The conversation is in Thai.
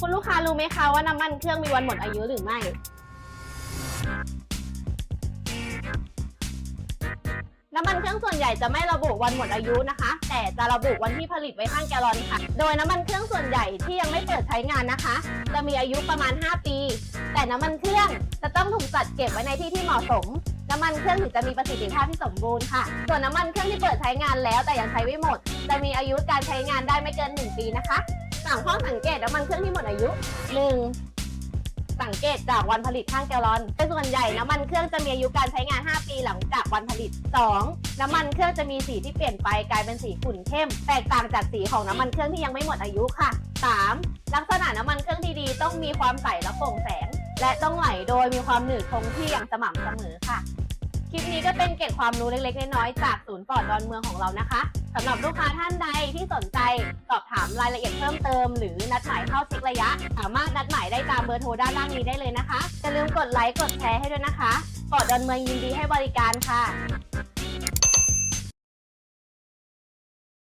คุณลูกค้ารู้ไหมคะว่าน้ำมันเครื่องมีวันหมดอายุหรือไม่ น้ำมันเครื่องส่วนใหญ่จะไม่ระบุวันหมดอายุนะคะ แต่จะระบุวันที่ผลิตไว้ข้างแกลลอนค่ะ โดยน้ำมันเครื่องส่วนใหญ่ที่ยังไม่เปิดใช้งานนะคะ จะมีอายุประมาณ 5 ปี แต่น้ำมันเครื่องจะต้องถูกจัดเก็บไว้ในที่ที่เหมาะสม น้ำมันเครื่องถึงจะมีประสิทธิภาพที่สมบูรณ์ค่ะ ส่วนน้ำมันเครื่องที่เปิดใช้งานแล้ว แต่ยังใช้ไม่หมด จะมีอายุการใช้งานได้ไม่เกิน 1 ปีนะคะสามข้อสังเกตน้ำมันเครื่องที่หมดอายุ 1. สังเกตจากวันผลิตข้างแกลลอนโดยส่วนใหญ่น้ำมันเครื่องจะมีอายุการใช้งาน 5 ปีหลังจากวันผลิต 2. น้ำมันเครื่องจะมีสีที่เปลี่ยนไปกลายเป็นสีขุ่นเข้ม แตกต่างจากสีของน้ำมันเครื่องที่ยังไม่หมดอายุค่ะ 3. ลักษณะน้ำมันเครื่องที่ดีต้องมีความใสและโปร่งแสง และต้องไหลโดยมีความหนืดคงที่อย่างสม่ำเสมอค่ะค ลิปนี้ก็เป็นเกร็ดความรู้เล็กๆ น้อยๆ จากศูนย์ปลอดดอนเมืองของเรานะคะสำหรับลูกค้าท่านใดที่สนใจสอบถามรายละเอียดเพิ่มเติม หรือนัดหมายเข้าเช็คระยะ สามารถนัดหมายได้ตามเบอร์โทรด้านล่างนี้ได้เลยนะคะอย่าลืมกดไลค์กดแชร์ให้ด้วยนะคะปลอดดอนเมืองยินดีให้บริการค่ะ